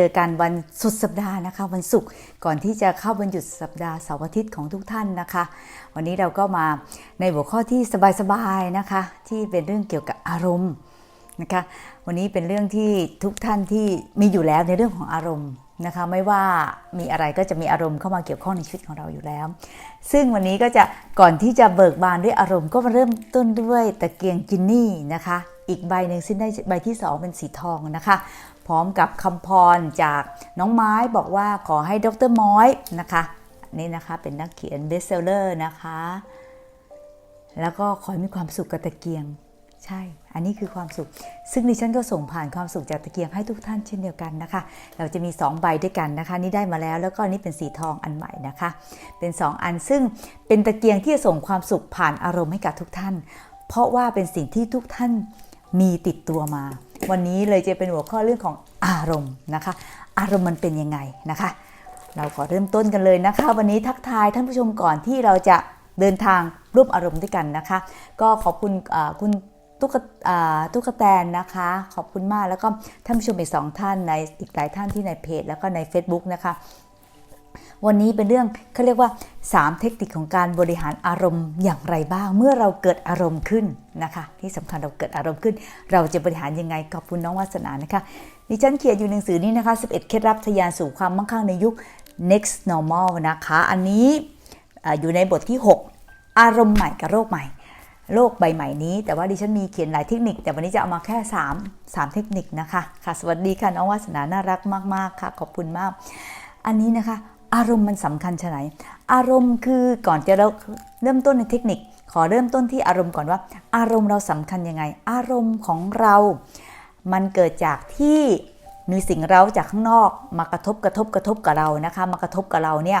เจอกันวันสุดสัปดาห์นะคะ วันศุกร์ก่อนที่จะเข้าวันหยุดสัปดาห์เสาร์อาทิตย์ของทุกท่านนะคะ วันนี้เราก็มาในหัวข้อที่สบายๆนะคะ ที่เป็นเรื่องเกี่ยวกับอารมณ์นะคะ วันนี้เป็นเรื่องที่ทุกท่านที่มีอยู่แล้วในเรื่องของอารมณ์นะคะ ไม่ว่ามีอะไรก็จะมีอารมณ์เข้ามาเกี่ยวข้องในชีวิตของเราอยู่แล้ว ซึ่งวันนี้ก็จะก่อนที่จะเบิกบานด้วยอารมณ์ก็มาเริ่มต้นด้วยตะเกียงจินนี่นะคะอีกใบหนึ่งซึ่งได้ใบที่สองเป็นสีทองนะคะ พร้อมกับคำพรจากน้องไม้บอกว่าขอให้ดรม้อยนะคะนนี่นะคะเป็นนักเขียนเบสเซลเลอร์นะคะ แล้วก็ขอให้มีความสุขกับตะเกียง ใช่ อันนี้คือความสุข ซึ่งดิฉันก็ส่งผ่านความสุขจากตะเกียงให้ทุกท่านเช่นเดียวกันนะคะ เราจะมี 2 ใบด้วยกันนะคะ นี่ได้มาแล้ว แล้วก็นี่เป็นสีทองอันใหม่นะคะ เป็น 2 อันซึ่งเป็นตะเกียงที่จะส่งความสุขผ่านอารมณ์ให้กับทุกท่าน เพราะว่าเป็นสิ่งที่ทุกท่านมีติดตัวมา วันนี้เลยจะเป็นหัวข้อเรื่องของอารมณ์นะคะ อารมณ์มันเป็นยังไงนะคะ เราขอเริ่มต้นกันเลยนะคะ วันนี้ทักทายท่านผู้ชมก่อนที่เราจะเดินทางร่วมอารมณ์ด้วยกันนะคะ ก็ขอบคุณคุณตุ๊กอ่าตุ๊กแตนนะคะ ขอบคุณมากแล้วก็ท่านผู้ชมอีกสองท่านในอีกหลายท่านที่ในเพจ แล้วก็ใน Facebook นะคะ วันนี้เป็นเรื่องเขาเรียกว่า 3 เทคนิคของการบริหารอารมณ์อย่างไรบ้าง เมื่อเราเกิดอารมณ์ขึ้นนะคะ ที่สำคัญเราเกิดอารมณ์ขึ้น เราจะบริหารยังไงขอบคุณน้องวาสนานะคะดิฉันเขียนอยู่หนังสือนี้นะคะ 11 เคล็ดลับทะยานสู่ความมั่งคั่งในยุค next normal นะคะ อันนี้ออยู่ในบทที่ 6 อารมณ์ใหม่กับโรคใหม่โลกใบใหม่นี้ แต่ว่าดิฉันมีเขียนหลายเทคนิค แต่วันนี้จะเอามาแค่ 3 3 เทคนิคนะคะ ค่ะ สวัสดีค่ะ น้องวาสนาน่ารักมาก ๆ ค่ะ ขอบคุณมาก อันนี้นะคะ อารมณ์มันสำคัญชะไหนอารมณ์คือก่อนจะเราเริ่มต้นในเทคนิค ขอเริ่มต้นที่อารมณ์ก่อนว่า อารมณ์เราสำคัญยังไง อารมณ์ของเรา มันเกิดจากที่มีสิ่งเร้าจากข้างนอกมากระทบกระทบกระทบกับเรานะคะ มากระทบกับเราเนี่ย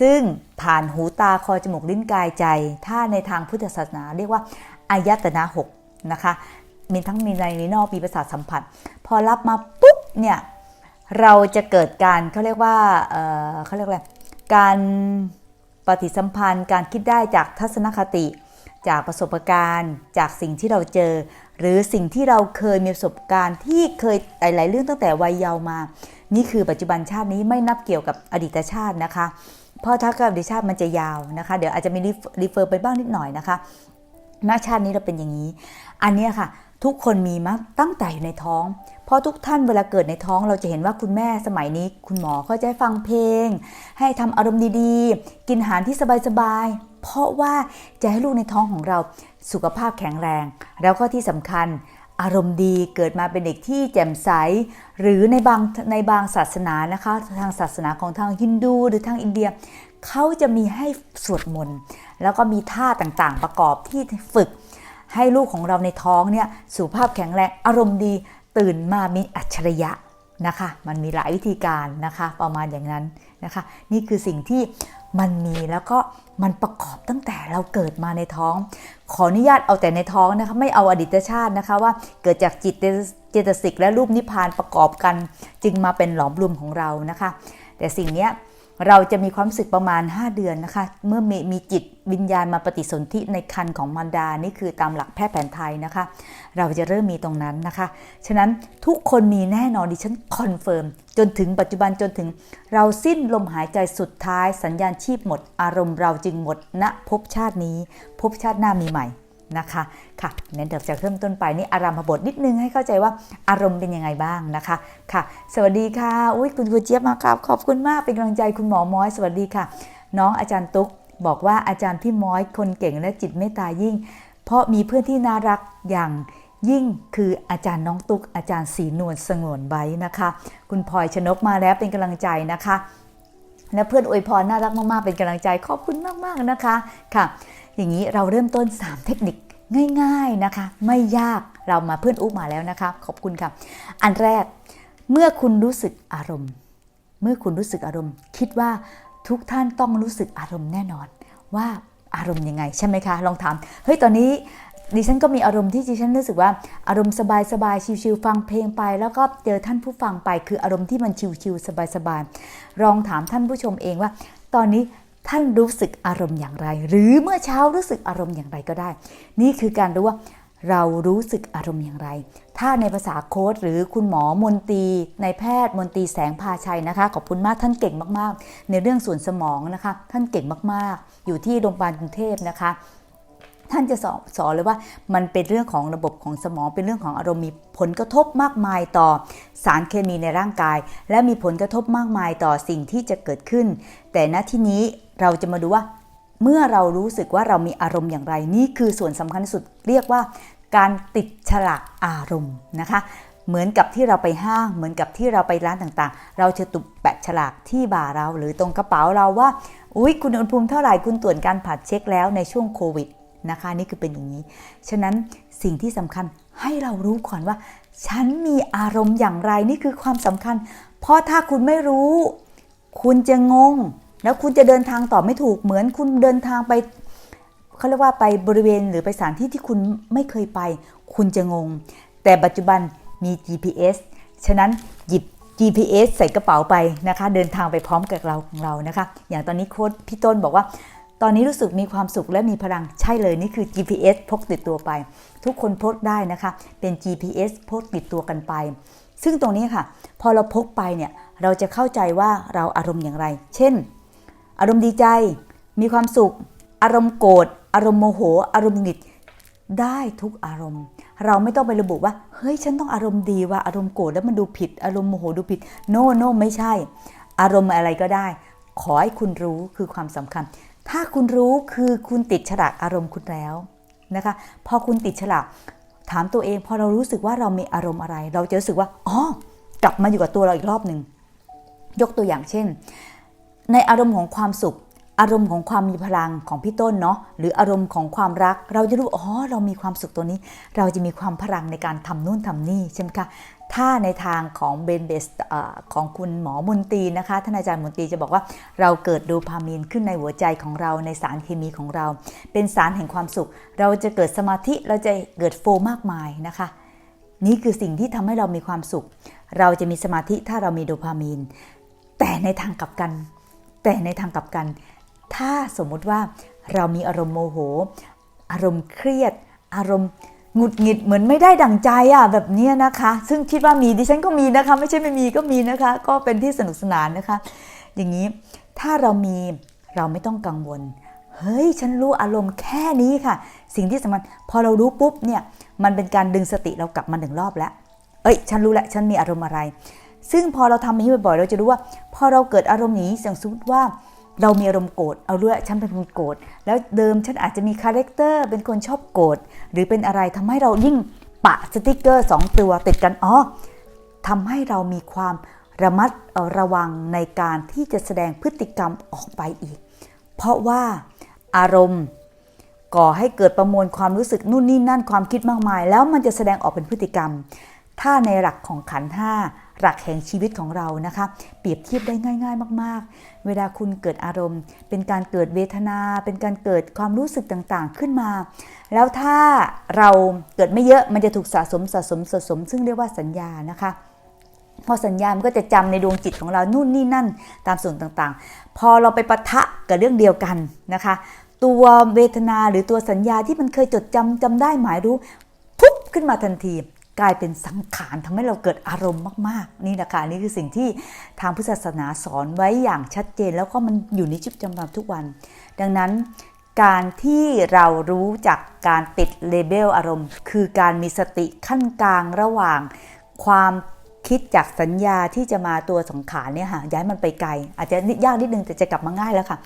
ซึ่งผ่านหูตาคอจมูกลิ้นกายใจ ถ้าในทางพุทธศาสนาเรียกว่าอายตนะหกนะคะมีทั้งมีในมีนอกมีประสาทสัมผัส พอรับมาปุ๊บเนี่ย เราจะเกิดการเขาเรียกว่าเขาเรียกอะไรการปฏิสัมพันธ์ การคิดได้จากทัศนคติ จากประสบการณ์ จากสิ่งที่เราเจอ หรือสิ่งที่เราเคยมีประสบการณ์ที่เคยหลาย ๆ เรื่องตั้งแต่วัยเยาว์มา นี่คือปัจจุบันชาตินี้ไม่นับเกี่ยวกับอดีตชาตินะคะ เพราะถ้ากับอดีตชาติมันจะยาวนะคะ เดี๋ยวอาจจะมีรีเฟอร์ไปบ้างนิดหน่อยนะคะณชาตินี้เราเป็นอย่างนี้ อันนี้ค่ะ ทุกคนมีมาตั้งแต่อยู่ในท้อง เพราะทุกท่านเวลาเกิดในท้องเราจะเห็นว่าคุณแม่สมัยนี้ คุณหมอเขาจะให้ฟังเพลง ให้ทำอารมณ์ดีๆ กินอาหารที่สบายๆ เพราะว่าจะให้ลูกในท้องของเราสุขภาพแข็งแรง แล้วก็ที่สำคัญอารมณ์ดีเกิดมาเป็นเด็กที่แจ่มใส หรือในบางในบางศาสนานะคะ ทางศาสนาของทางฮินดูหรือทางอินเดียเขาจะมีให้สวดมนต์แล้วก็มีท่าต่างๆ ประกอบที่ฝึก ให้ลูกของเราในท้องเนี่ยสุขภาพแข็งแรงอารมณ์ดีตื่นมามีอัจฉริยะนะคะ มันมีหลายวิธีการนะคะประมาณอย่างนั้นนะคะ นี่คือสิ่งที่มันมีแล้วก็มันประกอบตั้งแต่เราเกิดมาในท้อง ขออนุญาตเอาแต่ในท้องนะคะไม่เอาอดีตชาตินะคะว่าเกิดจากจิตเจตสิกและรูปนิพพานประกอบกัน จึงมาเป็นหลอมรวมของเรานะคะ แต่สิ่งนี้ เราจะมีความสึกประมาณ 5 เดือนนะคะ เมื่อมีมีจิตวิญญาณมาปฏิสนธิในคันของมารดา นี่คือตามหลักแพทย์แผนไทยนะคะ เราจะเริ่มมีตรงนั้นนะคะ ฉะนั้นทุกคนมีแน่นอนดิฉันคอนเฟิร์มจนถึงปัจจุบันจนถึง เราสิ้นลมหายใจสุดท้ายสัญญาณชีพหมด อารมณ์เราจึงหมดณภพชาตินี้ภพชาติหน้ามีใหม่ นะคะค่ะงั้นเดี๋ยวจะเริ่มต้นไปนี่อารามบทนิดนึงให้เข้าใจว่าอารมณ์เป็นยังไงบ้างนะคะค่ะ สวัสดีค่ะอุ้ยคุณคุณเจี๊ยบมาครับ ขอบคุณมากเป็นกำลังใจคุณหมอม้อยสวัสดีค่ะ น้องอาจารย์ตุ๊กบอกว่าอาจารย์พี่ม้อยคนเก่งและจิตเมตตายิ่ง เพราะมีเพื่อนที่น่ารักอย่างยิ่งคืออาจารย์น้องตุ๊กอาจารย์สีนวลสงวนใบนะคะ คุณพลอยชนกมาแล้วเป็นกำลังใจนะคะและเพื่อนอวยพรน่ารักมากๆเป็นกำลังใจขอบคุณมากๆนะคะค่ะ อย่างนี้เราเริ่มต้น 3 เทคนิคง่าย ๆนะคะ ไม่ยากเรามาเพื่อนอุ๊มาแล้วนะคะ ขอบคุณค่ะ อันแรกเมื่อคุณรู้สึกอารมณ์ เมื่อคุณรู้สึกอารมณ์ คิดว่าทุกท่านต้องรู้สึกอารมณ์แน่นอน ว่าอารมณ์ยังไงใช่ไหมคะ ลองถามเฮ้ยตอนนี้ดิฉันก็มีอารมณ์ที่ดิฉันรู้สึกว่าอารมณ์สบายๆชิวๆฟังเพลงไป แล้วก็เจอท่านผู้ฟังไป คืออารมณ์ที่มันชิวๆสบายๆลองถามท่านผู้ชมเองว่า ตอนนี้ ท่านรู้สึกอารมณ์อย่างไร หรือเมื่อเช้ารู้สึกอารมณ์อย่างไรก็ได้ นี่คือการรู้ว่าเรารู้สึกอารมณ์อย่างไร ถ้าในภาษาโค้ดหรือคุณหมอมนตรีในแพทย์มนตรีแสงพาชัยนะคะ ขอบคุณมากท่านเก่งมากๆ ในเรื่องส่วนสมองนะคะ ท่านเก่งมากๆ อยู่ที่โรงพยาบาลกรุงเทพนะคะ ท่านจะสอนสอนเลยว่ามันเป็นเรื่องของระบบของสมองเป็นเรื่องของอารมณ์มีผลกระทบมากมายต่อสารเคมีในร่างกาย และมีผลกระทบมากมายต่อสิ่งที่จะเกิดขึ้น แต่ณที่นี้เราจะมาดูว่า เมื่อเรารู้สึกว่าเรามีอารมณ์อย่างไร นี่คือส่วนสำคัญสุดเรียกว่าการติดฉลากอารมณ์นะคะเหมือนกับที่เราไปห้าง เหมือนกับที่เราไปร้านต่างๆ เราจะตุบแปะฉลากที่บ่าเรา หรือตรงกระเป๋าเราว่า อุ้ยคุณอุณหภูมิเท่าไหร่ คุณตรวจการผัดเช็คแล้วในช่วงโควิด นะคะนี่คือเป็นอย่างนี้ ฉะนั้นสิ่งที่สำคัญให้เรารู้ก่อนว่า ฉันมีอารมณ์อย่างไรนี่คือความสำคัญ เพราะถ้าคุณไม่รู้ คุณจะงง แล้วคุณจะเดินทางต่อไม่ถูกเหมือนคุณเดินทางไปเขาเรียกว่าไปบริเวณหรือไปสถานที่ที่คุณไม่เคยไป คุณจะงง แต่ปัจจุบันมี GPS ฉะนั้นหยิบ GPS ใส่กระเป๋าไปนะคะ เดินทางไปพร้อมกับเราของเรานะคะ อย่างตอนนี้โค้ดพี่ต้นบอกว่า ตอนนี้รู้สึกมีความสุขและมีพลังใช่เลยนี่คือ GPS พกติดตัวไป ทุกคนพกได้นะคะ เป็น GPS พกติดตัวกันไป ซึ่งตรงนี้ค่ะ พอเราพกไปเนี่ยเราจะเข้าใจว่าเราอารมณ์อย่างไร เช่น อารมณ์ดีใจ มีความสุข อารมณ์โกรธอารมณ์โมโห อารมณ์หงุดหงิดได้ทุกอารมณ์ เราไม่ต้องไประบุว่า เฮ้ย ฉันต้องอารมณ์ดีว่าอารมณ์โกรธแล้วมันดูผิด อารมณ์โมโหดูผิด โนโนไม่ใช่ อารมณ์อะไรก็ได้ ขอให้คุณรู้คือความสำคัญ ถ้าคุณรู้คือคุณติดฉลากอารมณ์คุณแล้วนะคะ พอคุณติดฉลากถามตัวเอง พอเรารู้สึกว่าเรามีอารมณ์อะไร เราจะรู้สึกว่าอ๋อกลับมาอยู่กับตัวเราอีกรอบหนึ่งยกตัวอย่างเช่น ในอารมณ์ของความสุข อารมณ์ของความมีพลังของพี่ต้นเนาะหรืออารมณ์ของความรัก เราจะรู้อ๋อเรามีความสุขตัวนี้ เราจะมีความพลังในการทำนู่นทำนี่ใช่ไหมคะ ถ้าในทางของเบนเบสของคุณหมอมนตีนะคะท่านอาจารย์มนตีจะบอกว่าเราเกิดโดพามีนขึ้นในหัวใจของเราในสารเคมีของเรา เป็นสารแห่งความสุข เราจะเกิดสมาธิเราจะเกิดโฟลมากมายนะคะ นี่คือสิ่งที่ทำให้เรามีความสุข เราจะมีสมาธิถ้าเรามีโดพามีน แต่ในทางกลับกัน แต่ในทางกลับกัน ถ้าสมมุติว่าเรามีอารมณ์โมโห อารมณ์เครียด อารมณ์ หงุดหงิดเหมือนไม่ได้ดั่งใจอะแบบนี้นะคะ ซึ่งคิดว่ามีดิฉันก็มีนะคะ ไม่ใช่ไม่มีก็มีนะคะ ก็เป็นที่สนุกสนานนะคะ อย่างนี้ถ้าเรามีเราไม่ต้องกังวล เฮ้ย ฉันรู้อารมณ์แค่นี้ค่ะ สิ่งที่สำคัญพอเรารู้ปุ๊บเนี่ยมันเป็นการดึงสติเรากลับมาหนึ่งรอบแล้ว เอ้ย ฉันรู้แล้วฉันมีอารมณ์อะไร ซึ่งพอเราทำอย่างนี้บ่อยๆเราจะรู้ว่า พอเราเกิดอารมณ์นี้อย่างสมมติว่า เรามีอารมณ์โกรธเอาด้วยฉันเป็นคนโกรธแล้วเดิมฉันอาจจะมีคาแรคเตอร์เป็นคนชอบโกรธหรือเป็นอะไรทำให้เรายิ่งปะสติกเกอร์สองตัวติดกันอ๋อทำให้เรามีความระมัดระวังในการที่จะแสดงพฤติกรรมออกไปอีก เพราะว่าอารมณ์ก่อให้เกิดประมวลความรู้สึกนู่นนี่นั่นความคิดมากมาย แล้วมันจะแสดงออกเป็นพฤติกรรม ถ้าในหลักของขันห้า หลักแห่งชีวิตของเรานะคะ เปรียบเทียบได้ง่าย ๆ มาก ๆ เวลาคุณเกิดอารมณ์ เป็นการเกิดเวทนา เป็นการเกิดความรู้สึกต่างๆขึ้นมา แล้วถ้าเราเกิดไม่เยอะมันจะถูกสะสมสะสมสะสม ซึ่งเรียกว่าสัญญานะคะพอสัญญามันก็จะจำในดวงจิตของเรานู่นนี่นั่นตามส่วนต่างๆ พอเราไปปะทะกับเรื่องเดียวกันนะคะ ตัวเวทนาหรือตัวสัญญาที่มันเคยจดจำจำได้หมายรู้ ปุ๊บขึ้นมาทันที กลายเป็นสังขารทำให้เราเกิดอารมณ์มาก ๆ นี่นะคะนี่คือสิ่งที่ทางพุทธศาสนาสอนไว้อย่างชัดเจน แล้วก็มันอยู่ในชีวิตประจำวันทุกวัน ดังนั้นการที่เรารู้จักการติดเลเบลอารมณ์ คือการมีสติขั้นกลางระหว่างความคิดจากสัญญาที่จะมาตัวสังขารเนี่ยค่ะย้ายมันไปไกล อาจจะยากนิดนึงแต่จะกลับมาง่ายแล้วค่ะ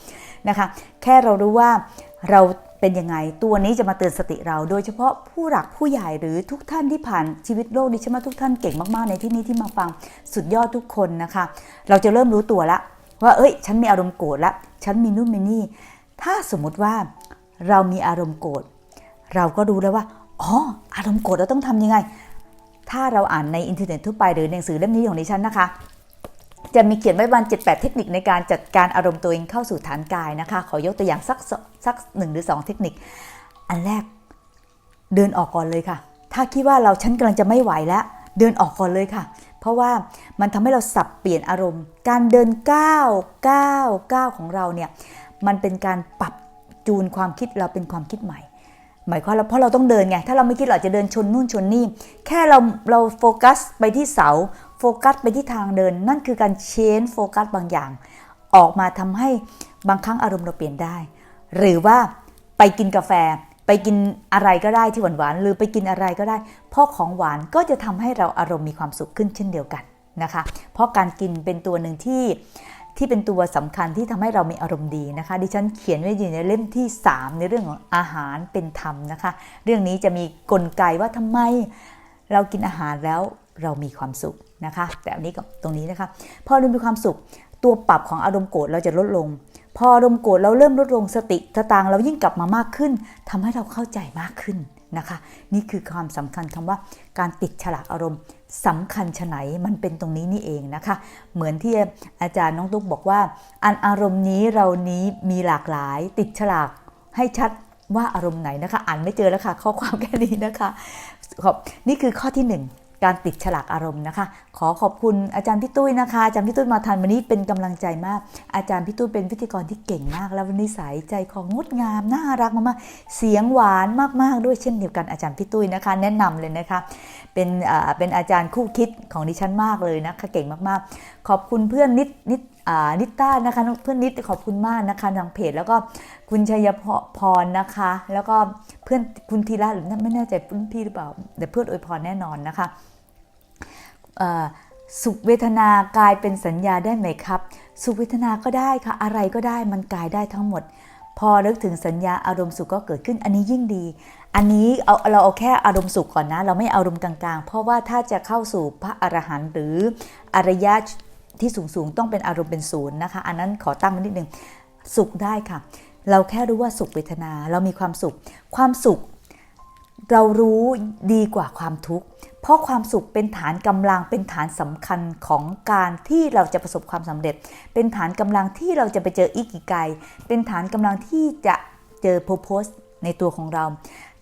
นะคะ แค่เรารู้ว่าเรา เป็นยังไง ตัวนี้จะมาเตือนสติเรา โดยเฉพาะผู้หลักผู้ใหญ่หรือทุกท่านที่ผ่านชีวิตโลกดิฉันว่าทุกท่านเก่งมากๆในที่นี้ที่มาฟังสุดยอดทุกคนนะคะ เราจะเริ่มรู้ตัวแล้วว่าเอ้ย ฉันมีอารมณ์โกรธล้วฉันมีนู่นมีนี่ ถ้าสมมุติว่าเรามีอารมณ์โกรธเราก็รู้แล้วว่าอ๋ออารมณ์โกรธเราต้องทำยังไง ถ้าเราอ่านในอินเทอร์เน็ตทั่วไปหรือหนังสือเล่มนี้ของดิฉันนะคะ จะมีเขียนไว้ประมาณ7-8 เทคนิคในการจัดการอารมณ์ตัวเองเข้าสู่ฐานกายนะคะ ขอยกตัวอย่างสักสักหนึ่งหรือ 2 เทคนิค อันแรกเดินออกก่อนเลยค่ะ ถ้าคิดว่าเราฉันกำลังจะไม่ไหวแล้ว เดินออกก่อนเลยค่ะ เพราะว่ามันทำให้เราสับเปลี่ยนอารมณ์ การเดินก้าวก้าวก้าวของเราเนี่ยมันเป็นการปรับจูนความคิดเราเป็นความคิดใหม่หมายความว่าเพราะเราต้องเดินไง ถ้าเราไม่คิดเราจะเดินชนนู่นชนนี่ แค่เราเราโฟกัสไปที่เสา ฟกัสไปที่ทางเดิน นั่นคือการเชนโฟกัสบางอย่าง ออกมาทำให้บางครั้งอารมณ์เราเปลี่ยนได้ หรือว่าไปกินกาแฟ ไปกินอะไรก็ได้ที่หวานๆหรือไปกินอะไรก็ได้เพราะของหวานก็จะทำให้เราอารมณ์มีความสุขขึ้นเช่นเดียวกันนะคะ เพราะการกินเป็นตัวหนึ่งที่ที่เป็นตัวสำคัญที่ทำให้เรามีอารมณ์ดีนะคะ ดิฉันเขียนไว้อยู่ในเล่มที่ 3 ในเรื่องของอาหารเป็นธรรมนะคะ เรื่องนี้จะมีกลไกว่าทำไมเรากินอาหารแล้ว เรามีความสุขนะคะ แต่อันนี้กับตรงนี้นะคะพอเรามีความสุข ตัวปรับของอารมณ์โกรธเราจะลดลง พออารมณ์โกรธเราเริ่มลดลงสติสตางเรายิ่งกลับมามากขึ้นทำให้เราเข้าใจมากขึ้นนะคะ นี่คือความสำคัญคำว่าการติดฉลากอารมณ์สำคัญชะไหนมันเป็นตรงนี้นี่เองนะคะ เหมือนที่อาจารย์น้องตุ๊กบอกว่า อันอารมณ์นี้เรานี้มีหลากหลาย ติดฉลากให้ชัดว่าอารมณ์ไหนนะคะ อ่านไม่เจอแล้วค่ะ ข้อความแค่นี้นะคะขอบนี่คือข้อที่หนึ่ง การติดฉลากอารมณ์นะคะ ขอขอบคุณอาจารย์พี่ตุ้ยนะคะ อาจารย์พี่ตุ้ยมาทันวันนี้เป็นกำลังใจมาก อาจารย์พี่ตุ้ยเป็นพิธีกรที่เก่งมาก แล้ววันิสัยใจคองงดงามน่ารักมากๆเสียงหวานมากๆด้วยเช่นเดียวกันอาจารย์พี่ตุ้ยนะคะ แนะนำเลยนะคะ เป็นเป็นอาจารย์คู่คิดของดิฉันมากเลยนะคะเก่งมากๆ ขอบคุณเพื่อนนิดนิดนิต้านะคะเพื่อนนิดขอบคุณมากนะคะทางเพจแล้วก็คุณชัยพรนะคะ แล้วก็เพื่อนคุณธีระหรือไม่แน่ใจเพื่อนพี่หรือเปล่าแต่เพื่อนอวยพรแน่นอนนะคะ สุขเวทนากลายเป็นสัญญาได้ไหมครับ สุขเวทนาก็ได้ค่ะอะไรก็ได้มันกลายได้ทั้งหมด พอนึกถึงสัญญาอารมณ์สุขก็เกิดขึ้นอันนี้ยิ่งดี อันนี้เอาเราเอาแค่อารมณ์สุขก่อนนะ เราไม่อาอารมณ์กลางๆ เพราะว่าถ้าจะเข้าสู่พระอรหันต์หรืออริยะที่สูงๆต้องเป็นอารมณ์เป็นศูนย์นะคะ อันนั้นขอตั้งไว้นิดนึงสุขได้ค่ะ เราแค่รู้ว่าสุขเวทนาเรามีความสุข ความสุข เรารู้ดีกว่าความทุกข์ เพราะความสุขเป็นฐานกำลังเป็นฐานสำคัญของการที่เราจะประสบความสำเร็จ เป็นฐานกำลังที่เราจะไปเจออิกิไกเป็นฐานกำลังที่จะเจอโพโพสในตัวของเรา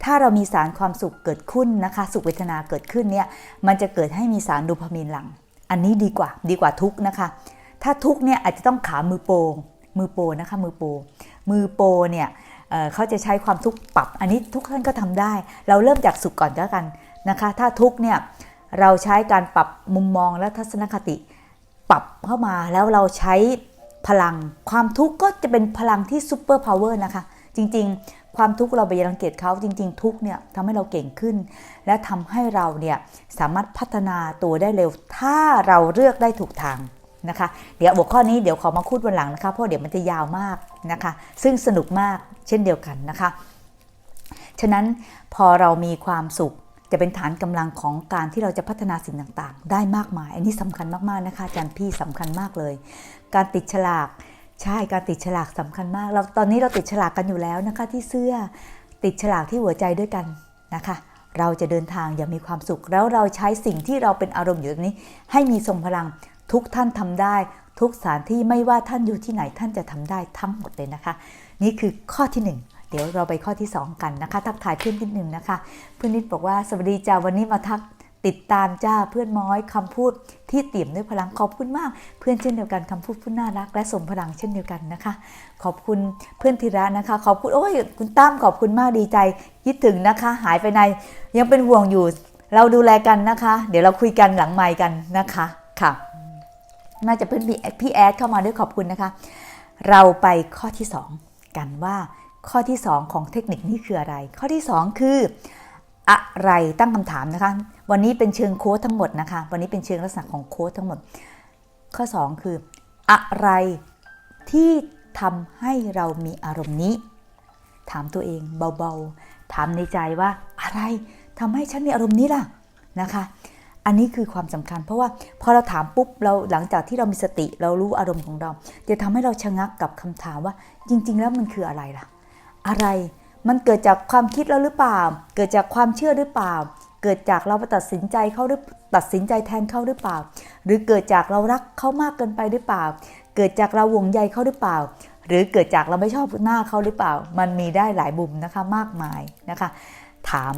ถ้าเรามีสารความสุขเกิดขึ้นนะคะ สุขเวทนาเกิดขึ้นเนี่ย มันจะเกิดให้มีสารโดูพามีนหลัง อันนี้ดีกว่า ดีกว่าทุกข์นะคะ ถ้าทุกข์เนี่ยอาจจะต้องขามือโปรมือโปนะคะ มือโป มือโปเนี่ย เขาจะใช้ความทุกข์ปรับ อันนี้ทุกท่านก็ทำได้ เราเริ่มจากสุขก่อนก็กันนะคะ ถ้าทุกข์เนี่ยเราใช้การปรับมุมมองและทัศนคติ ปรับเข้ามาแล้วเราใช้พลัง ความทุกข์ก็จะเป็นพลังที่ซูเปอร์พาวเวอร์นะคะ จริงๆ ความทุกข์เราไปรังเกียจเขาจริง ๆ ทุกข์เนี่ยทำให้เราเก่งขึ้น และทำให้เราเนี่ยสามารถพัฒนาตัวได้เร็ว ถ้าเราเลือกได้ถูกทาง นะคะ เดี๋ยวหัวข้อนี้เดี๋ยวขอมาพูดวันหลังนะคะเพราะเดี๋ยวมันจะยาวมากนะคะ ซึ่งสนุกมากเช่นเดียวกันนะคะ ฉะนั้นพอเรามีความสุขจะเป็นฐานกำลังของการที่เราจะพัฒนาสิ่งต่างๆ ได้มากมาย อันนี้สำคัญมากๆนะคะอาจารย์พี่สำคัญมากเลย การติดฉลากใช่การติดฉลากสำคัญมากเราตอนนี้เราติดฉลากกันอยู่แล้วนะคะ ที่เสื้อติดฉลากที่หัวใจด้วยกันนะคะ เราจะเดินทางอย่างมีความสุข แล้วเราใช้สิ่งที่เราเป็นอารมณ์อยู่ตรงนี้ ให้มีทรงพลัง ทุกท่านทำได้ ทุกสถานที่ไม่ว่าท่านอยู่ที่ไหนท่านจะทำได้ทั้งหมดเลยนะคะ นี่คือข้อที่ 1เดี๋ยวเราไปข้อที่ 2 กันนะคะ ทักทายเพื่อนนิดนึงนะคะ เพื่อนนิดบอกว่าสวัสดีจ้าวันนี้มาทักติดตามจ้าเพื่อนม้อยคำพูดที่เตี่ยมด้วยพลังขอบคุณมาก เพื่อนเช่นเดียวกันคำพูดผู้น่ารัก และสมพลังเช่นเดียวกันนะคะ ขอบคุณเพื่อนธีระนะคะ ขอบคุณโอ้ยคุณตั้มขอบคุณมากดีใจคิดถึงนะคะ หายไปในยังเป็นห่วงอยู่ เราดูแลกันนะคะ เดี๋ยวเราคุยกันหลังไมค์กันนะคะค่ะ น่าจะเพื่อนพี่พี่แอดเข้ามาด้วยขอบคุณนะคะ เราไปข้อที่ 2 กันว่าข้อที่ 2 ของเทคนิคนี้คืออะไร ข้อที่ 2 คืออะไรตั้งคำถามนะคะ วันนี้เป็นเชิงโค้ดทั้งหมดนะคะ วันนี้เป็นเชิงลักษณะของโค้ดทั้งหมด ข้อ 2 คือ อะไรที่ทำให้เรามีอารมณ์นี้ ถามตัวเองเบาๆ ถามในใจว่าอะไรทำให้ฉันมีอารมณ์นี้ล่ะนะคะ อันนี้คือความสำคัญ เพราะว่าพอเราถามปุ๊บเราหลังจากที่เรามีสติเรารู้อารมณ์ของเรา จะทำให้เราชะงักกับคำถามว่า จริง ๆ แล้วมันคืออะไรล่ะ อะไรมันเกิดจากความคิดเราหรือเปล่า เกิดจากความเชื่อหรือเปล่า เกิดจากเราไปตัดสินใจเขาหรือตัดสินใจแทนเขาหรือเปล่า หรือเกิดจากเรารักเขามากเกินไปหรือเปล่า เกิดจากเราห่วงใยเขาหรือเปล่า หรือเกิดจากเราไม่ชอบหน้าเขาหรือเปล่า มันมีได้หลายมุมนะคะมากมายนะคะ ถาม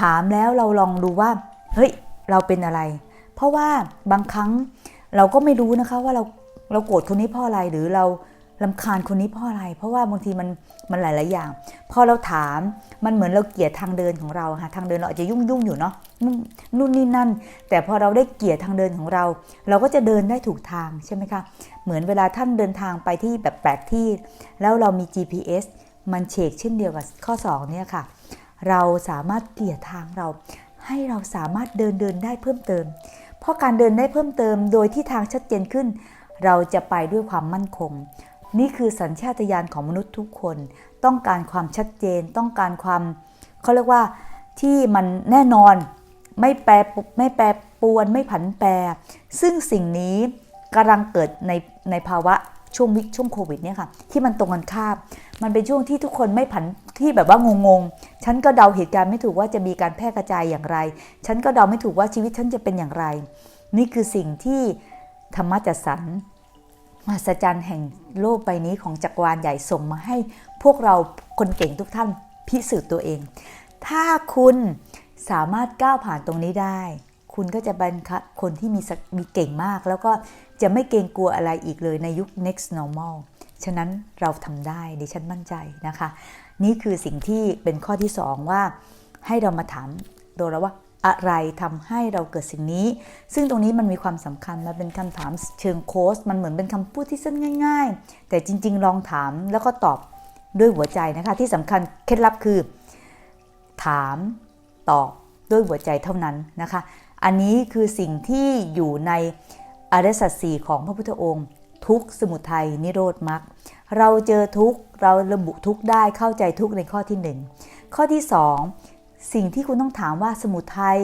ถามแล้วเราลองดูว่า เฮ้ย เราเป็นอะไร เพราะว่าบางครั้งเราก็ไม่รู้นะคะว่าเราเราโกรธคนนี้เพราะอะไรหรือเราลำคาญคนนี้เพราะอะไร เพราะว่าบางทีมันมันหลาย ๆ อย่าง พอเราถามมันเหมือนเราเกลียดทางเดินของเราค่ะทางเดินเราอาจจะยุ่งยุ่งๆอยู่เนาะนู่นนี่นั่น แต่พอเราได้เกลียดทางเดินของเรา เราก็จะเดินได้ถูกทางใช่ไหมคะเหมือนเวลาท่านเดินทางไปที่แบบแปลกที่ แล้วเรามี GPS มันเชกเช่นเดียวกับข้อ 2 เนี่ยค่ะ เราสามารถเกลี่ยทางเรา ให้เราสามารถเดินเดินได้เพิ่มเติม เพราะการเดินได้เพิ่มเติม โดยที่ทางชัดเจนขึ้น เราจะไปด้วยความมั่นคง นี่คือสัญชาตญาณของมนุษย์ทุกคน ต้องการความชัดเจน ต้องการความเขาเรียกว่าที่มันแน่นอนไม่แปรปไม่แปรปวนไม่ผันแปร ซึ่งสิ่งนี้กำลังเกิดในในภาวะช่วงวิกช่วงโควิดเนี่ยค่ะที่มันตรงกันข้ามมันเป็นช่วงที่ทุกคนไม่ผัน ที่แบบว่างงๆ ฉันก็เดาเหตุการณ์ไม่ถูกว่าจะมีการแพร่กระจายอย่างไร ฉันก็เดาไม่ถูกว่าชีวิตฉันจะเป็นอย่างไร นี่คือสิ่งที่ธรรมะจัดสรรมหัศจรรย์แห่งโลกใบนี้ของจักรวาลใหญ่ส่งมาให้พวกเราคนเก่งทุกท่านพิสูจน์ตัวเอง ถ้าคุณสามารถก้าวผ่านตรงนี้ได้ คุณก็จะเป็นคนที่มีศักมีเก่งมาก แล้วก็จะไม่เกรงกลัวอะไรอีกเลยในยุค next normal ฉะนั้นเราทำได้ดิฉันมั่นใจนะคะ นี่คือสิ่งที่เป็นข้อที่ 2 ว่า ให้เรามาถามตัวเราว่าอะไรทำให้เราเกิดสิ่งนี้ ซึ่งตรงนี้มันมีความสำคัญมันเป็นคำถามเชิงโค้ชมันเหมือนเป็นคำพูดที่สั้นง่าย ๆ แต่จริง ๆ ลองถามแล้วก็ตอบด้วยหัวใจนะคะ ที่สำคัญเคล็ดลับคือ ถามตอบด้วยหัวใจเท่านั้นนะคะ อันนี้คือสิ่งที่อยู่ในอริสัจสี่ของพระพุทธองค์ ทุกสมุทัยนิโรธมรรคเราเจอทุกเราระบุทุกได้เข้าใจทุกในข้อที่หนึ่งข้อที่สองสิ่งที่คุณต้องถามว่าสมุทัย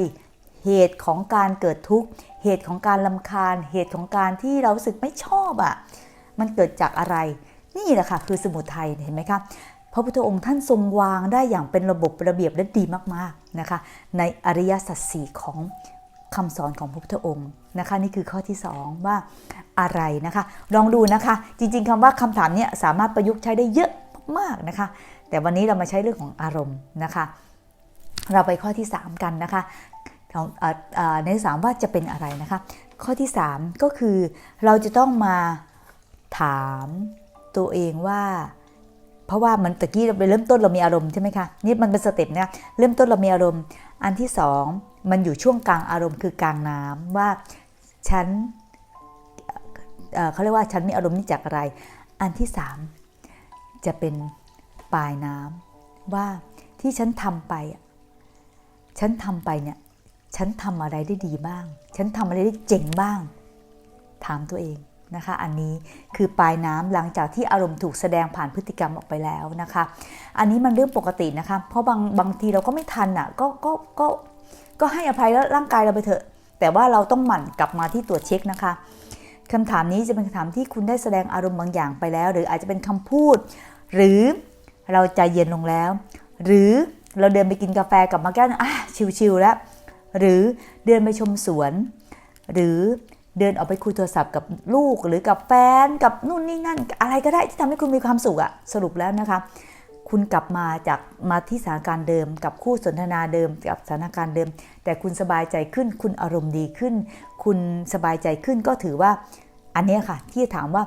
เหตุของการเกิดทุกข์ เหตุของการลำคาญ เหตุของการที่เราสึกไม่ชอบอะ่ะ มันเกิดจากอะไร นี่แหละค่ะ คือสมุทัยเห็นไหมคะ พระพุทธองค์ท่านทรงวางได้อย่างเป็นระบบระเบียบและดีมากๆนะคะ ในอริยสัจสี่ของคำสอนของพระพุทธองค์ นะคะ นี่คือข้อที่ 2 ว่าอะไรนะคะ ลองดูนะคะ จริง ๆคำว่าคำถามเนี้สามารถประยุกต์ใช้ได้เยอะมากๆนะคะ แต่วันนี้เรามาใช้เรื่องของอารมณ์นะคะ เราไปข้อที่ 3 กันนะคะของในสามว่าจะเป็นอะไรนะคะ ข้อที่ 3 ก็คือเราจะต้องมาถามตัวเองว่า เพราะว่ามันตะกี้เราไปเริ่มต้นเรามีอารมณ์ใช่ไหมคะนี่มันเป็นสเต็ปนะเริ่มต้นเรามีอารมณ์ อันที่สอง มันอยู่ช่วงกลางอารมณ์คือกลางน้ำว่าฉันเเขาเรียกว่าฉันมีอารมณ์นี้จากอะไร อันที่สามจะเป็นปลายน้ำว่าที่ฉันทำไป ฉันทำไปเนี่ยฉันทำอะไรได้ดีบ้าง ฉันทำอะไรได้เจ๋งบ้าง ถามตัวเองนะคะ อันนี้คือปลายน้ำหลังจากที่อารมณ์ถูกแสดงผ่านพฤติกรรมออกไปแล้วนะคะ อันนี้มันเรื่องปกตินะคะ เพราะบางบางทีเราก็ไม่ทันอะก็ก็ก็ ก็ให้อภัยแล้วร่างกายเราไปเถอะ แต่ว่าเราต้องหมั่นกลับมาที่ตัวเช็คนะคะคำถามนี้จะเป็นคำถามที่คุณได้แสดงอารมณ์บางอย่างไปแล้ว หรืออาจจะเป็นคำพูด หรือเราใจเย็นลงแล้ว หรือเราเดินไปกินกาแฟกับมาแก้วอะชิวๆแล้ว หรือเดินไปชมสวน หรือเดินออกไปคุยโทรศัพท์กับลูกหรือกับแฟนกับนู่นนี่นั่น อะไรก็ได้ที่ทำให้คุณมีความสุขอะสรุปแล้วนะคะ คุณกลับมาจากมาที่สถานการณ์เดิม กับคู่สนทนาเดิมกับสถานการณ์เดิม แต่คุณสบายใจขึ้น คุณอารมณ์ดีขึ้น คุณสบายใจขึ้นก็ถือว่า อันนี้ค่ะ ที่ถามว่า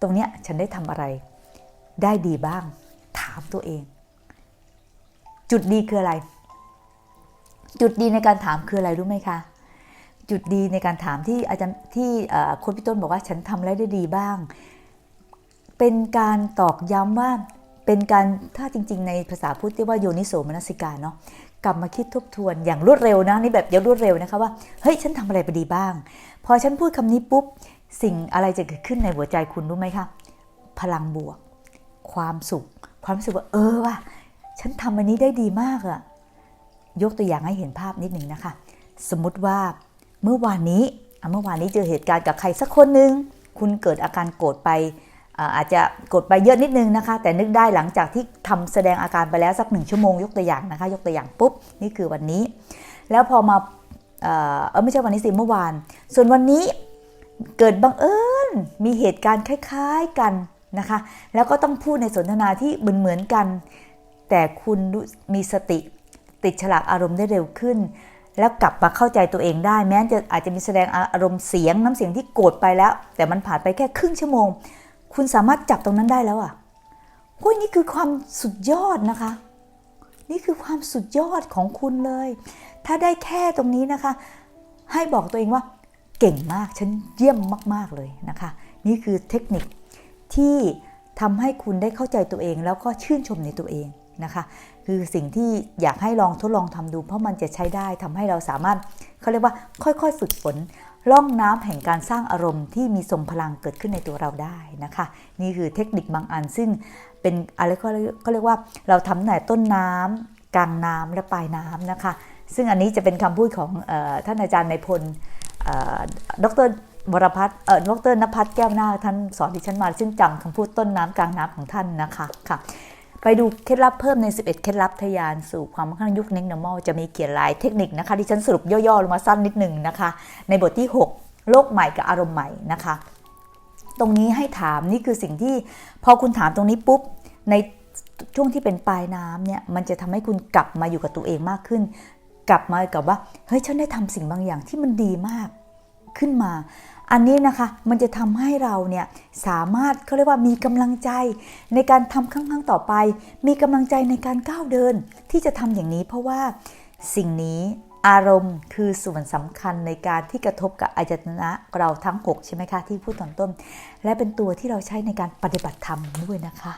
ตรงเนี้ยฉันได้ทำอะไร ได้ดีบ้าง ถามตัวเอง จุดดีคืออะไร จุดดีในการถามคืออะไรรู้ไหมคะจุดดีในการถามที่อาจารย์ที่คุณพี่ต้นบอกว่าฉันทำอะไรได้ดีบ้าง เป็นการตอกย้ำว่า เป็นการถ้าจริง ๆ ในภาษาพุทธเรียกว่าโยนิโสมนสิการเนาะกลับมาคิดทบทวนอย่างรวดเร็วนะนี่แบบอย่างรวดเร็วนะคะว่าเฮ้ยฉันทำอะไรไปดีบ้าง พอฉันพูดคำนี้ปุ๊บสิ่งอะไรจะเกิดขึ้นในหัวใจคุณรู้ไหมคะพลังบวก ความสุข ความรู้สึกว่าเออว่ะฉันทำอันนี้ได้ดีมากอะยกตัวอย่างให้เห็นภาพนิดหนึ่งนะคะ สมมติว่าเมื่อวานนี้เมื่อวานนี้เจอเหตุการณ์กับใครสักคนหนึ่งคุณเกิดอาการโกรธไป อาจจะกดไปเยอะนิดนึงนะคะ แต่นึกได้หลังจากที่ทำแสดงอาการไปแล้วสักหนึ่งชั่วโมงยกตัวอย่างนะคะ ยกตัวอย่างปุ๊บนี่คือวันนี้ แล้วพอมาเออไม่ใช่วันนี้สิเมื่อวาน ส่วนวันนี้เกิดบังเอิญมีเหตุการณ์คล้ายๆกันนะคะ แล้วก็ต้องพูดในสนทนาที่เหมือนเหมือนกัน แต่คุณมีสติติดฉลากอารมณ์ได้เร็วขึ้น แล้วกลับมาเข้าใจตัวเองได้ แม้จะอาจจะมีแสดงอารมณ์เสียงน้ำเสียงที่โกรธไปแล้ว แต่มันผ่านไปแค่ครึ่งชั่วโมง คุณสามารถจับตรงนั้นได้แล้วอะ่ะโอ้ยนี่คือความสุดยอดนะคะ นี่คือความสุดยอดของคุณเลย ถ้าได้แค่ตรงนี้นะคะ ให้บอกตัวเองว่า เก่งมากฉันเยี่ยมมาก ๆเลยนะคะ นี่คือเทคนิคที่ทำให้คุณได้เข้าใจตัวเอง แล้วก็ชื่นชมในตัวเองนะคะ คือสิ่งที่อยากให้ลองทดลองทำดู เพราะมันจะใช้ได้ทำให้เราสามารถเขาเรียกว่าค่อยๆฝึกฝน ล่องน้ำแห่งการสร้างอารมณ์ที่มีทรงพลังเกิดขึ้นในตัวเราได้นะคะ นี่คือเทคนิคบางอันซึ่งเป็นอะไรก็เรียกว่าเราทำในต้นน้ำกลางน้ำและปลายน้ำนะคะ ซึ่งอันนี้จะเป็นคำพูดของออท่านอาจารย์ในพลดรวรพัฒน์เออดรนภัสแก้วหน้าท่านสอนดิฉันมา ซึ่งจำคำพูดต้นน้ำกลางน้ำของท่านนะคะค่ะ ไปดูเคล็ดลับเพิ่มใน 11 เคล็ดลับทยานสู่ความมั่งคั่งยุค Next Normal จะมีเขียนหลายเทคนิคนะคะที่ฉันสรุปย่อๆลงมาสั้นนิดหนึ่งนะคะ ในบทที่ 6 โลกใหม่กับอารมณ์ใหม่นะคะ ตรงนี้ให้ถามนี่คือสิ่งที่พอคุณถามตรงนี้ปุ๊บในช่วงที่เป็นปลายน้ำเนี่ยมันจะทำให้คุณกลับมาอยู่กับตัวเองมากขึ้น กลับมากับว่าเฮ้ยฉันได้ทำสิ่งบางอย่างที่มันดีมากขึ้นมา อันนี้นะคะมันจะทำให้เราเนี่ยสามารถเขาเรียกว่ามีกำลังใจในการทำครั้งๆต่อไป มีกำลังใจในการก้าวเดินที่จะทำอย่างนี้ เพราะว่าสิ่งนี้อารมณ์คือส่วนสำคัญในการที่กระทบกับอายตนะเราทั้ง 6 ใช่ไหมคะที่พูดตอนต้น และเป็นตัวที่เราใช้ในการปฏิบัติธรรมด้วยนะคะ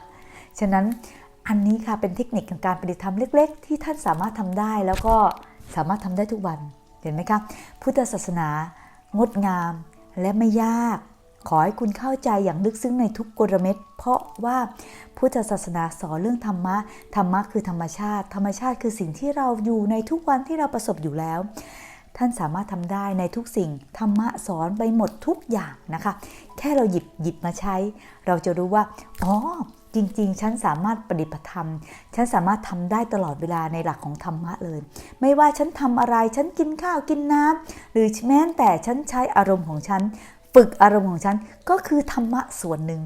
ฉะนั้นอันนี้ค่ะเป็นเทคนิคของการปฏิบัติธรรมเล็ก ๆ ที่ท่านสามารถทำได้แล้วก็สามารถทำได้ทุกวันเห็นไหมคะพุทธศาสนางดงาม และไม่ยาก ขอให้คุณเข้าใจอย่างลึกซึ้งในทุกกลเม็ด เพราะว่าพุทธศาสนาสอนเรื่องธรรมะ ธรรมะคือธรรมชาติ ธรรมชาติคือสิ่งที่เราอยู่ในทุกวันที่เราประสบอยู่แล้ว ท่านสามารถทำได้ในทุกสิ่ง ธรรมะสอนไปหมดทุกอย่างนะคะ แค่เราหยิบหยิบมาใช้ เราจะรู้ว่า อ๋อ จริง ๆ ฉันสามารถปฏิบัติธรรม ฉันสามารถทำได้ตลอดเวลาในหลักของธรรมะเลย ไม่ว่าฉันทำอะไร ฉันกินข้าวกินน้ำหรือแม้แต่ฉันใช้อารมณ์ของฉัน ฝึกอารมณ์ของฉันก็คือธรรมะส่วนหนึ่ง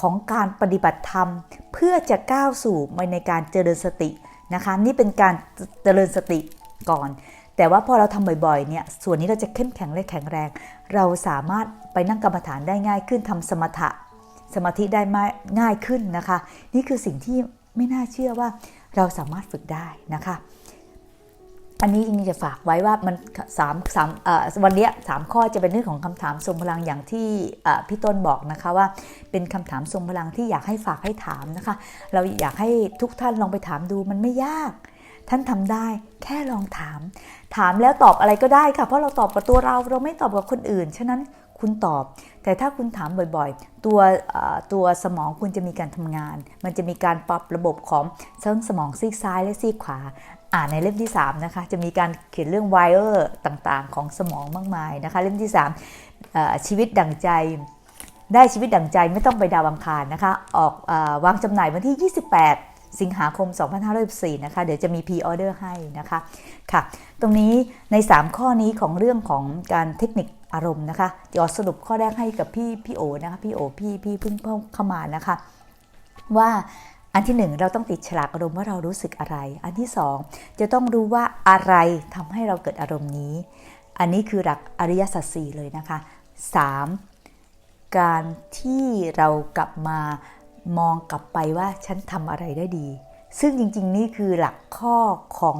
ของการปฏิบัติธรรม เพื่อจะก้าวสู่ในการเจริญสตินะคะ นี่เป็นการเจริญสติก่อน แต่ว่าพอเราทำบ่อยๆเนี่ยส่วนนี้เราจะเข้มแข็งและแข็งแรง เราสามารถไปนั่งกรรมฐานได้ง่ายขึ้นทำสมถะ สมาธิได้ง่ายขึ้นนะคะ นี่คือสิ่งที่ไม่น่าเชื่อว่าเราสามารถฝึกได้นะคะ อันนี้อิงจะฝากไว้ว่ามันสามสามวันนี้สามข้อจะเป็นเรื่องของคำถามทรงพลังอย่างที่พี่ต้นบอกนะคะว่าเป็นคำถามทรงพลังที่อยากให้ฝากให้ถามนะคะ เราอยากให้ทุกท่านลองไปถามดูมันไม่ยากท่านทำได้แค่ลองถาม ถามแล้วตอบอะไรก็ได้ค่ะ เพราะเราตอบกับตัวเราเราไม่ตอบกับคนอื่น ฉะนั้น คุณตอบ แต่ถ้าคุณถามบ่อยๆ ตัวตัวสมองคุณจะมีการทำงาน มันจะมีการปรับระบบของเส้นสมองซีกซ้ายและซีกขวาอ่านในเล่มที่ 3 นะคะ จะมีการเขียนเรื่องไวเออร์ต่างๆ ของสมองมากมายนะคะ เล่มที่ 3 ชีวิตดั่งใจได้ชีวิตดั่งใจไม่ต้องไปดาวอังคารนะคะ ออกอวางจำหน่ายวันที่ 28 สิงหาคม 2514นะคะ เดี๋ยวจะมีพรีออเดอร์ให้นะคะ ค่ะ ตรงนี้ใน 3 ข้อนี้ของเรื่องของการเทคนิค อารมณ์นะคะเดี๋ยวสรุปข้อแรกให้กับพี่พี่โอนะคะพี่โอพี่พี่เพิ่งเข้ามานะคะ ว่าอันที่หนึ่งเราต้องติดฉลากอารมณ์ว่าเรารู้สึกอะไร อันที่สองจะต้องรู้ว่าอะไรทำให้เราเกิดอารมณ์นี้ อันนี้คือหลักอริยสัจสี่เลยนะคะสามการที่เรากลับมามองกลับไปว่าฉันทำอะไรได้ดี ซึ่งจริงๆ นี่คือหลักข้อของ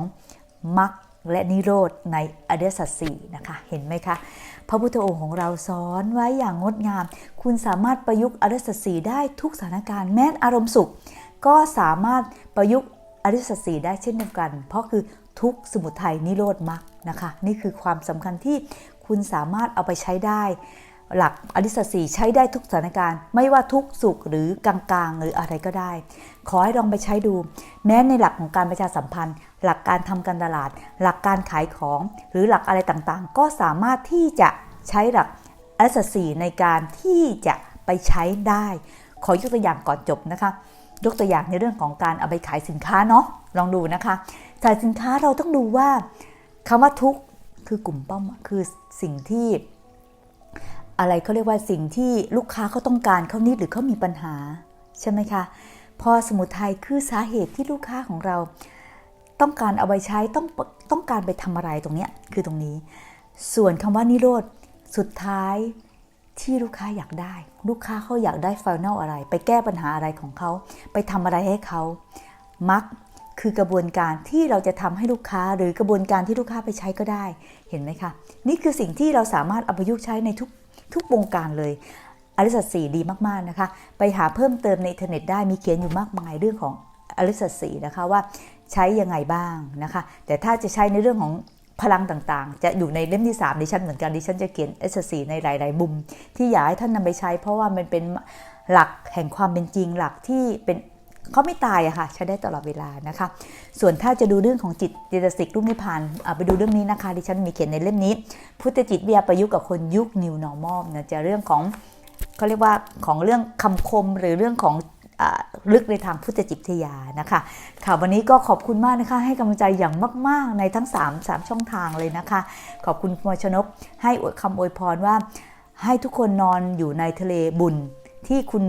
มรรคและนิโรธในอริยสัจสี่นะคะ เห็นไหมคะ พระพุทธองค์ของเราสอนไว้อย่างงดงาม คุณสามารถประยุกต์อริสสีได้ทุกสถานการณ์แม้อารมณ์สุข ก็สามารถประยุกต์อริสสีได้เช่นเดียวกัน เพราะคือทุกสมุทัยนิโรธมรรคนะคะ นี่คือความสำคัญที่คุณสามารถเอาไปใช้ได้ หลักอริสสีใช้ได้ทุกสถานการณ์ ไม่ว่าทุกสุขหรือกลางๆ หรืออะไรก็ได้ ขอให้ลองไปใช้ดู แม้ในหลักของการประชาสัมพันธ์ หลักการทำการตลาด หลักการขายของ หรือหลักอะไรต่างๆ ก็สามารถที่จะใช้หลักอริสสีในการที่จะไปใช้ได้ ขอยกตัวอย่างก่อนจบนะคะยกตัวอย่างในเรื่องของการเอาไปขายสินค้าเนาะลองดูนะคะขายสินค้าเราต้องดูว่าคำว่าทุกคือกลุ่มเป้าคือสิ่งที่ อะไรเขาเรียกว่าสิ่งที่ลูกค้าเขาต้องการเขานิดหรือเขามีปัญหาใช่ไหมคะพอสมุทัยคือสาเหตุที่ลูกค้าของเรา ต้องการเอาไปใช้ต้องต้องการไปทำอะไรตรงนี้คือตรงนี้ ส่วนคำว่านิโรธสุดท้ายที่ลูกค้าอยากได้ ลูกค้าเขาอยากได้ไฟแนลอะไร ไปแก้ปัญหาอะไรของเขา ไปทำอะไรให้เขามักคือกระบวนการที่เราจะทำให้ลูกค้า หรือกระบวนการที่ลูกค้าไปใช้ก็ได้ เห็นไหมคะ นี่คือสิ่งที่เราสามารถเอาประยุกต์ใช้ในทุก ทุกวงการเลยอริสัตสีดีมากๆนะคะ ไปหาเพิ่มเติมในอินเทอร์เน็ตได้มีเขียนอยู่มากมายเรื่องของอริสัตสีนะคะว่าใช้ยังไงบ้างนะคะ แต่ถ้าจะใช้ในเรื่องของพลังต่างๆ จะอยู่ในเล่มที่3ดิฉันเหมือนกันดิฉันจะเขียนเอสสีในหลาย ๆ มุม ที่อยากให้ท่านนำไปใช้ เพราะว่ามันเป็นหลักแห่งความเป็นจริงหลักที่เป็น เขาไม่ตายอะค่ะใช้ได้ตลอดเวลานะคะ ส่วนถ้าจะดูเรื่องของจิตเจตสิกรูปนิพพานไปดูเรื่องนี้นะคะดิฉันมีเขียนในเล่มนี้ พุทธจิตวิทยาประยุกต์กับคนยุค New Normal นะจะเรื่องของเขาเรียกว่าของเรื่องคำคมหรือเรื่องของลึกในทางพุทธจิตวิทยานะคะค่ะวันนี้ก็ขอบคุณมากนะคะให้กำลังใจอย่างมาก ๆ ในทั้ง 3 3 ช่องทางเลยนะคะ ขอบคุณคุณชนกให้อวยคำอวยพรว่า ให้ทุกคนนอนอยู่ในทะเลบุญที่คุณ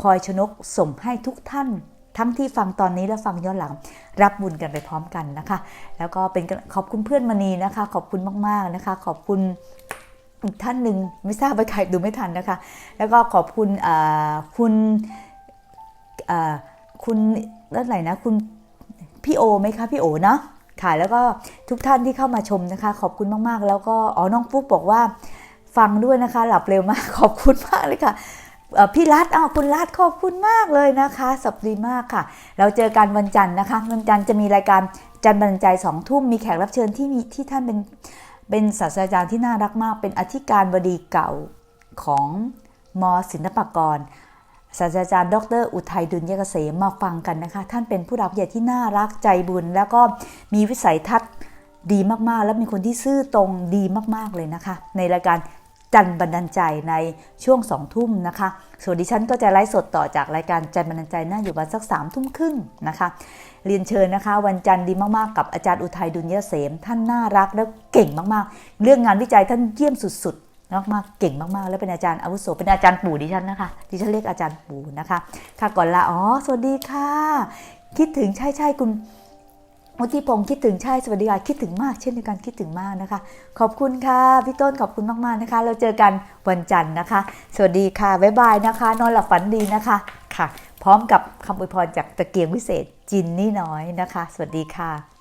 พลอยชนกส่งให้ทุกท่าน ทั้งที่ฟังตอนนี้และฟังย้อนหลัง รับบุญกันไปพร้อมกันนะคะ แล้วก็เป็นขอบคุณเพื่อนมณีนะคะ ขอบคุณมากๆนะคะ ขอบคุณอีกท่านหนึ่งไม่ทราบไปใครดูไม่ทันนะคะ แล้วก็ขอบคุณคุณคุณนั่นไหนนะคุณพี่โอไหมคะพี่โอเนาะค่ะแล้วก็ทุกท่านที่เข้ามาชมนะคะ ขอบคุณมากๆ แล้วก็อ๋อน้องปุ๊กบอกว่าฟังด้วยนะคะ หลับเร็วมากขอบคุณมากเลยค่ะ พี่รัฐอ้าวคุณรัฐขอบคุณมากเลยนะคะสับดีมากค่ะ เราเจอกันวันจันทร์นะคะวันจันทร์จะมีรายการจันทร์บรรจัยสองทุ่มมีแขกรับเชิญที่มีที่ท่านเป็นเป็นศาสตราจารย์ที่น่ารักมาก เป็นอธิการบดีเก่าของมศิลปากรศาสตราจารย์ ดร อุทัยดุลยเกษมมาฟังกันนะคะ ท่านเป็นผู้รับใหญ่ที่น่ารักใจบุญ แล้วก็มีวิสัยทัศน์ดีมากๆ และมีคนที่ซื่อตรงดีมากๆเลยนะคะ ในรายการ จันบันดาลใจในช่วงสองทุ่มนะคะ ส่วนดิฉันก็จะไลฟ์สดต่อจากรายการจันบันดาลใจน่าอยู่วันสักสามทุ่มครึ่งนะคะเรียนเชิญนะคะ วันจันทร์ดีมากๆ กับอาจารย์อุทัยดุลยเกษมท่านน่ารักและเก่งมากๆ เรื่องงานวิจัยท่านเยี่ยมสุดๆมากๆเก่งมากๆ แล้วเป็นอาจารย์อาวุโสเป็นอาจารย์ปู่ดิฉันนะคะดิฉันเรียกอาจารย์ปู่นะคะ ค่ะก่อนลาอ๋อสวัสดีค่ะ คิดถึงใช่ใช่คุณ วุฒิพงศ์คิดถึงใช่สวัสดีค่ะคิดถึงมาก เช่นเดียวกันคิดถึงมากนะคะ ขอบคุณค่ะพี่ต้นขอบคุณมากๆนะคะ เราเจอกันวันจันทร์นะคะ สวัสดีค่ะบ๊ายบายนะคะ นอนหลับฝันดีนะคะค่ะ พร้อมกับคำอวยพรจากตะเกียงวิเศษจินนี่น้อยนะคะ สวัสดีค่ะ